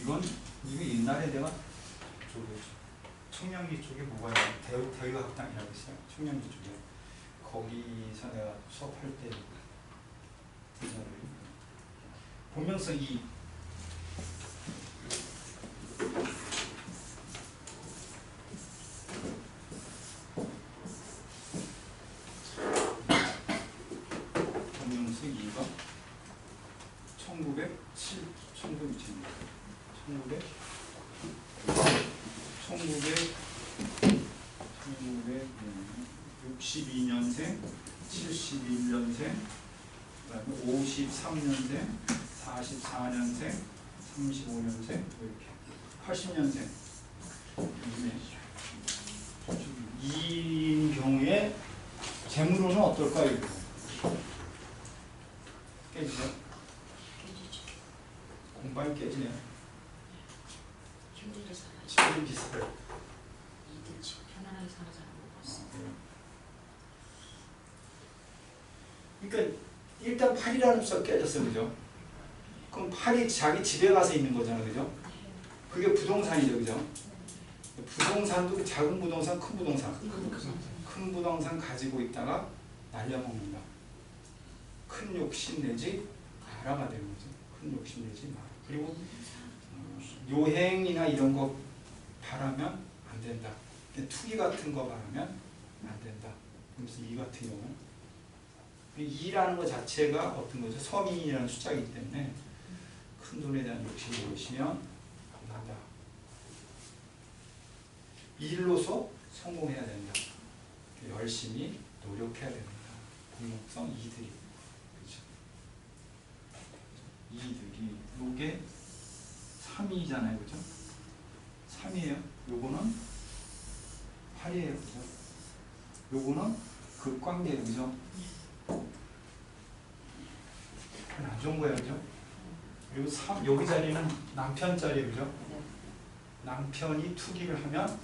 이건 이거 옛날에 내가 저기 청량리 쪽에 뭐가 대우 대의학당이라고 있어요. 청량리 쪽에. 거기서 내가 수업할 때 분석을 본명성 이. 본명성 2가 1907 1900 1900 1962년생 71년생 그다음에 53년생 44년생 35년생 이렇게 80년생 이 경우에 재물로는 어떨까요? 이거? 깨지죠? 공방이 깨지네요. 힘들게 살아. 지금 비슷해요. 이들 집 편안하게 사는 사람 못 봤어. 그러니까 일단 8이라는 수가 깨졌어, 그죠? 그럼 8이 자기 집에 가서 있는 거잖아, 그죠? 그게 부동산이죠, 그죠? 부동산도 작은 부동산, 큰 부동산. 큰 부동산 가지고 있다가 날려먹는다. 큰 욕심 내지 마라가 되는 거죠. 큰 욕심 내지 마라. 그리고 어, 요행이나 이런 거 바라면 안 된다. 투기 같은 거 바라면 안 된다. 그래서 이 같은 경우는 2라는 것 자체가 어떤 거죠? 서민이라는 숫자이기 때문에 큰 돈에 대한 욕심이 보시면 안 된다. 일로서 성공해야 된다. 열심히 노력해야 됩니다. 공목성 이들이 그렇죠. 이들이 요게 3이잖아요, 그죠? 3이에요. 요거는 8이에요, 그죠? 요거는 극광대예요, 그죠? 거예요, 그죠? 그리고 3, 여기 자리는 남편 자리예요, 그죠? 남편이 투기를 하면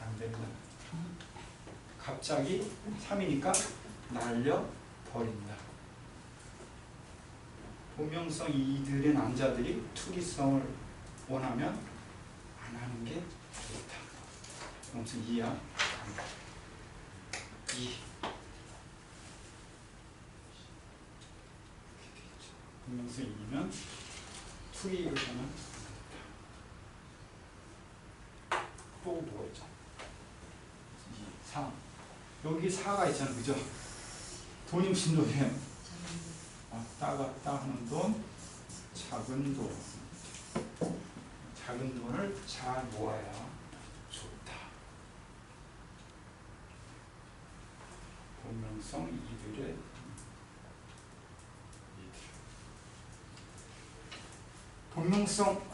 안 됩니다. 갑자기 3이니까 날려 버린다. 본명성 이들의 남자들이 투기성을 원하면 안 하는 게 좋다. 본명성 2야. 2. 본명성 2면 투기를 하면 또 뭐가 있죠? 2, 3. 여기 4가 있잖아요. 그죠? 돈이 무슨 돈이에요? 아, 따가 따하는 돈, 작은 돈. 작은 돈을 잘 모아야 좋다. 본명성 이들의 이들.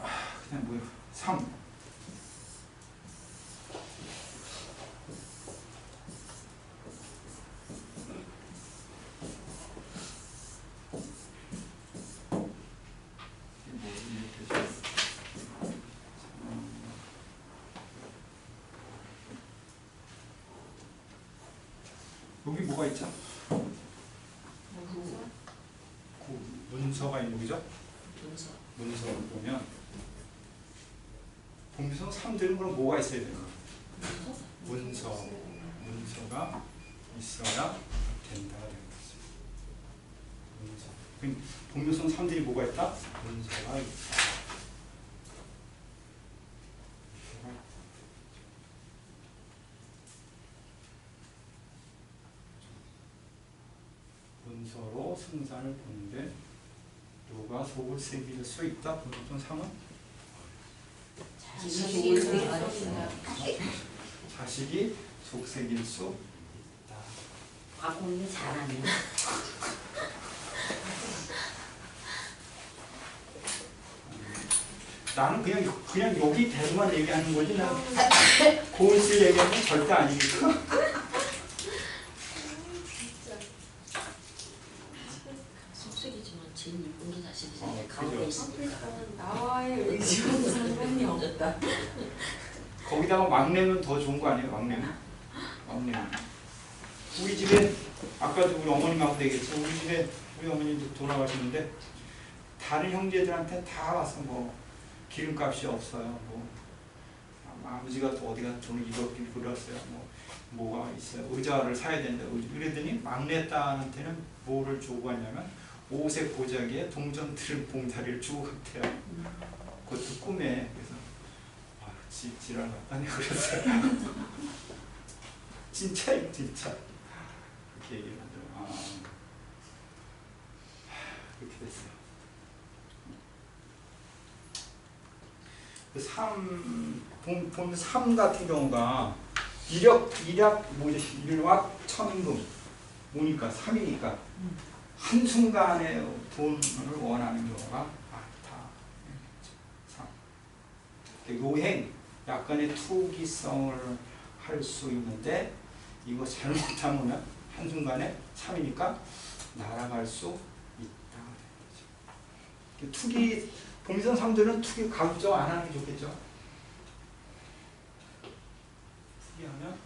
아, 그냥 뭐야? 3. 여기 뭐가 있죠? 문서? 그 문서가 있는 거죠? 문서. 보면 본명성 3들은 그럼 뭐가 있어야 돼요? 문서? 문서. 문서가 있어야 거죠. 문서. 그럼 본명성 3들이 뭐가 있다? 문서가 있다. 문서로 승산을 보는데 누가 속을 새길 수 있다? 본명성 3은 자식이. 자식이 속 새길 수 있다. 아, 공부 잘하네. 나는 그냥 그냥 여기 대로만 얘기하는 거지 난 고은 씨 얘기하는 건 절대 아니니까. 속색이지만 제일 이쁜 게 자식이잖아. 어, 가운데 그죠. 있으니까. 나와의 의지와는 없다. 거기다가 막내면 더 좋은 거 아니에요? 막내면. 막내면. 우리 집에 아까도 우리 어머님하고 얘기했죠. 우리 집에 우리 어머니도 돌아가셨는데 다른 형제들한테 다 와서 뭐 기름값이 없어요. 뭐 아, 아버지가 또 어디가 돈을 잃었긴 잃었어요. 뭐 뭐가 있어요. 의자를 사야 된다. 그러더니 막내 딸한테는 뭐를 주고 갔냐면 오색 보자기에 동전 들은 봉다리를 주고 갔대요. 그것도 꿈에 그래서 아, 지, 지랄 같다네 그랬어요. 진짜예요, 진짜. 그렇게 얘기를 하더라고요. 아, 그렇게 됐어요. 그 삼, 본, 본삼 같은 경우가 일역, 일약, 뭐지, 일확, 천금. 뭐니까, 삼이니까. 한순간에 돈을 원하는 경우가 많다. 삼. 요행, 약간의 투기성을 할 수 있는데, 이거 잘못하면 한순간에 참이니까 날아갈 수 있다. 투기, 봉선 삼들은 투기 강조 안 하는 게 좋겠죠? 투기하면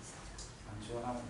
안 좋아합니다.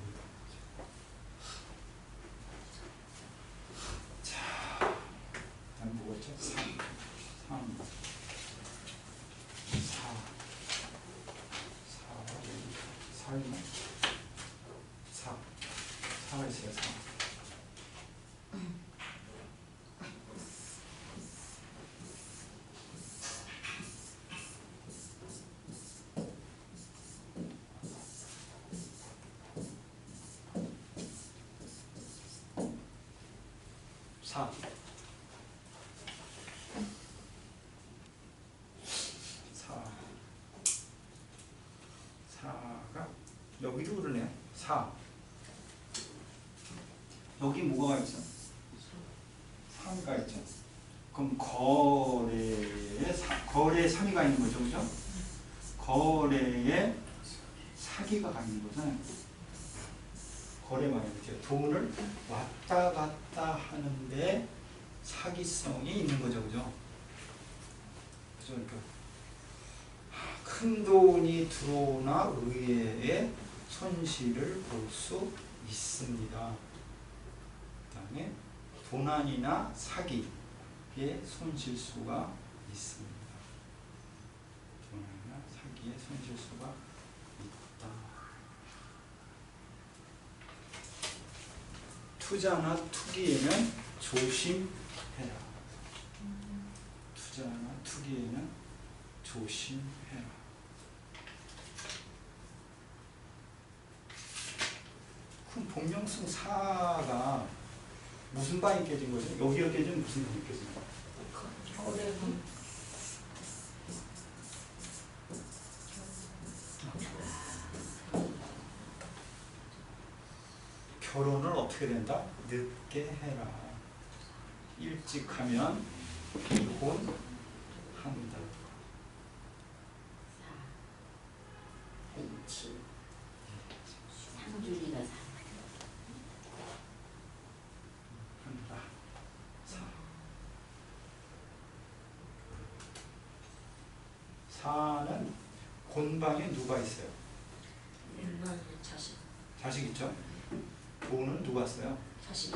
3 4 4가 여기로 흐르네 4 여기 뭐가 있죠? 3가 있죠? 그럼 거래에 사, 거래에 3이가 있는 거죠 그죠? 거래에 사기가 있는 거잖아요 거래 말이죠. 돈을 왔다 갔다 하는데 사기성이 있는 거죠, 그죠? 그죠? 그러니까 큰 돈이 들어오나 의외의 손실을 볼 수 있습니다. 그다음에 도난이나 사기의 손실수가 있습니다. 도난이나 사기의 손실수가 있다. 투자나 투기에는 조심해라. 투자나 투기에는 조심해라. 그럼 본명승 사가 무슨 방이 깨진 거죠? 여기가 깨지면 무슨 방이 깨진 거예요? 어떻게 된다? 늦게 해라. 일찍 하면. 그렇지. 상준이가 사. 한다. 사. 사는 곤방에 누가 있어요? 나는 자식. 자식 있죠? 돈은 누가 써요? 자식이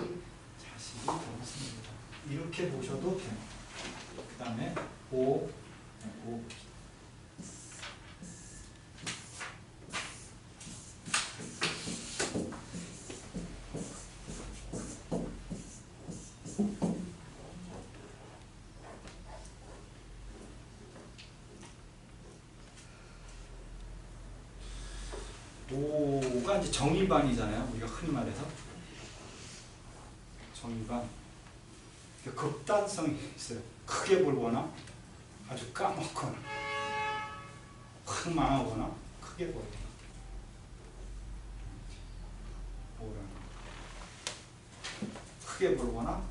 자식이 돈을 씁니다. 이렇게 보셔도 돼요. 그 다음에 오, 오. 오가 이제 정의반이잖아요. 흔히 말해서 정의반. 그 극단성이 있어요. 크게 불거나 아주 까먹거나 확 망하거나 크게 보거나 뭐라나 크게 불거나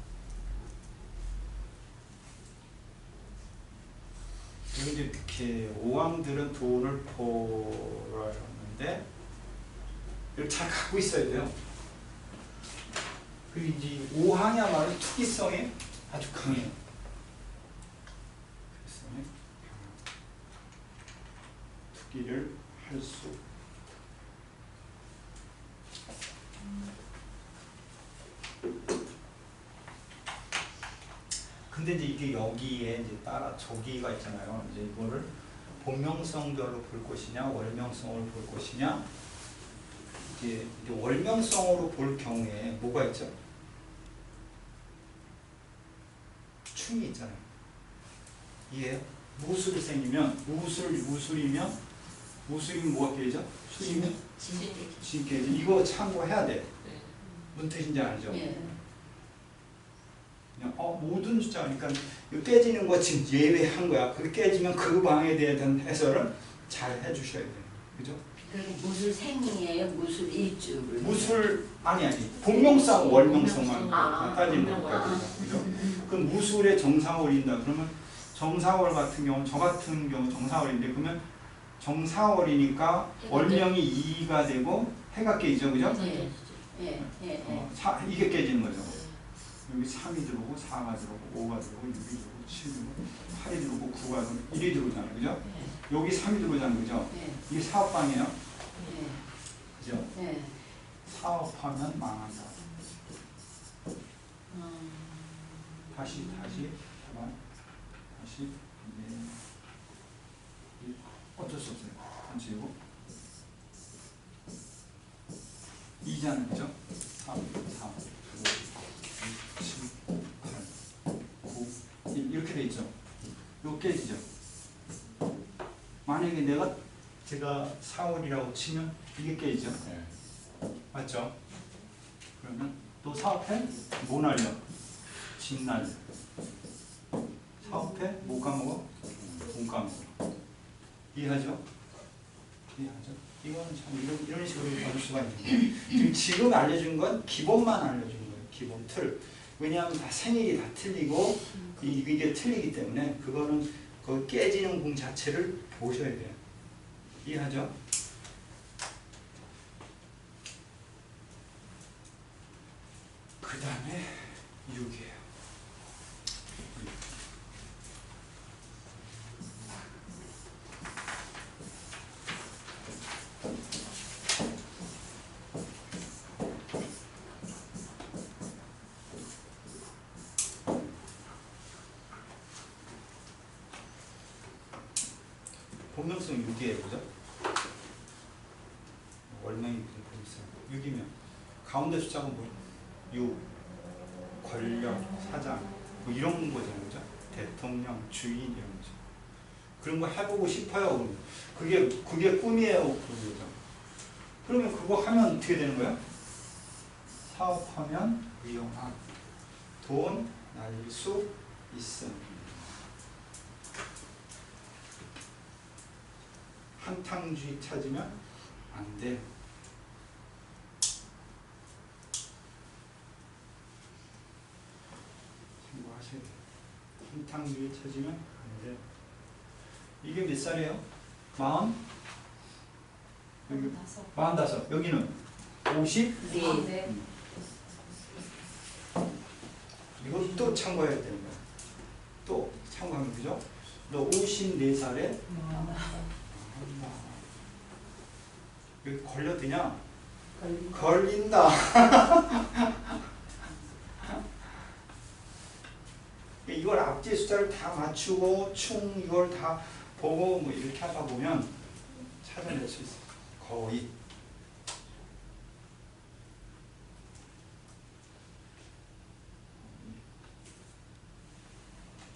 이렇게 오왕들은 돈을 벌었는데 이걸 잘 갖고 있어야 돼요. 그리고 이제 오항이야말로 투기성이 아주 강해요. 강하고 투기를 할 수. 근데 이제 이게 여기에 이제 따라 저기가 있잖아요. 이제 이거를 본명성별로 볼 것이냐, 월명성으로 볼 것이냐. 이제 월명성으로 볼 경우에 뭐가 있죠? 충이 있잖아요. 이해요? 무술이 생기면 우술 우술이면 우술이면 뭐가 깨져? 술이면 진 깨져. 이거 참고해야 돼. 네. 무슨 뜻인지 알죠? 예. 그냥 어 모든 숫자 그러니까 깨지는 거 지금 예외한 거야. 그 깨지면 그 방에 대한 해설을 잘 해주셔야 돼요. 그죠? 그리고 무술 생이에요? 무술 일주를? 무술 아니 아니 본명상 월명성만 아, 따지는 본명상. 거예요. 그죠? 그 무술에 정사월인다 그러면 정사월 같은 경우 저 같은 경우 정사월인데 그러면 정사월이니까 월명이 2가 되고 해가 깨지죠. 그죠? 네. 예, 예, 예. 어, 사, 이게 깨지는 거죠. 여기 3이 들어오고 4가 들어오고 5가 들어오고 6이 들어오고 7이 들어오고 8이 들어오고 9가 들어오고 1이 들어오잖아요. 그죠? 여기 3이 들어오잖아요. 그죠? 예, 이게 사업방이에요. 예, 그죠? 예. 사업하면 망한다. 음, 다시 다시 가만 다시 네. 이- 어쩔 수 없어요. 한 지우고 2잖아요. 그죠? 3, 4, 5, 6, 7, 8, 9, 1 이렇게 돼 있죠. 깨지죠. 만약에 내가 제가 4월이라고 치면 이게 깨지죠. 맞죠? 그러면 또 사업해? 뭐 날려? 진 날려. 사업해? 뭐 까먹어? 돈 까먹어. 이해하죠? 이해하죠? 이거는 참 이런, 이런 식으로 받을 수가 있는데 지금, 지금 알려준 건 기본만 알려준 거예요. 기본 틀. 왜냐하면 다 생일이 다 틀리고 이, 이게 틀리기 때문에 그거는 그 깨지는 공 자체를 보셔야 돼요. 이해하죠? 그 다음에 6이에요. 본명성 6이에요, 그죠? 월명이 본명성 6이면 가운데 숫자가 뭐? 6, 권력, 사장 뭐 이런 거잖아요, 그죠? 대통령, 주인 이런 거죠. 그런 거 해보고 싶어요. 그게 그게 꿈이에요, 그거죠. 그러면 그거 하면 어떻게 되는 거야? 사업하면 위험한 돈날수 있음. 한탕주의 찾으면 안 돼. 참고하셔야 돼요. 한탕주의 찾으면 안 돼. 이게 몇 살이에요? 마흔? 여기. 마흔다섯. 여기는 오십? 네. 네. 이것도 참고해야 되는 거야. 또 참고하면 그죠? 너 54살에 여기 걸려드냐? 걸린다. 이걸 앞뒤 숫자를 다 맞추고 충 이걸 다 보고 뭐 이렇게 하다 보면 찾아낼 수 있어. 거의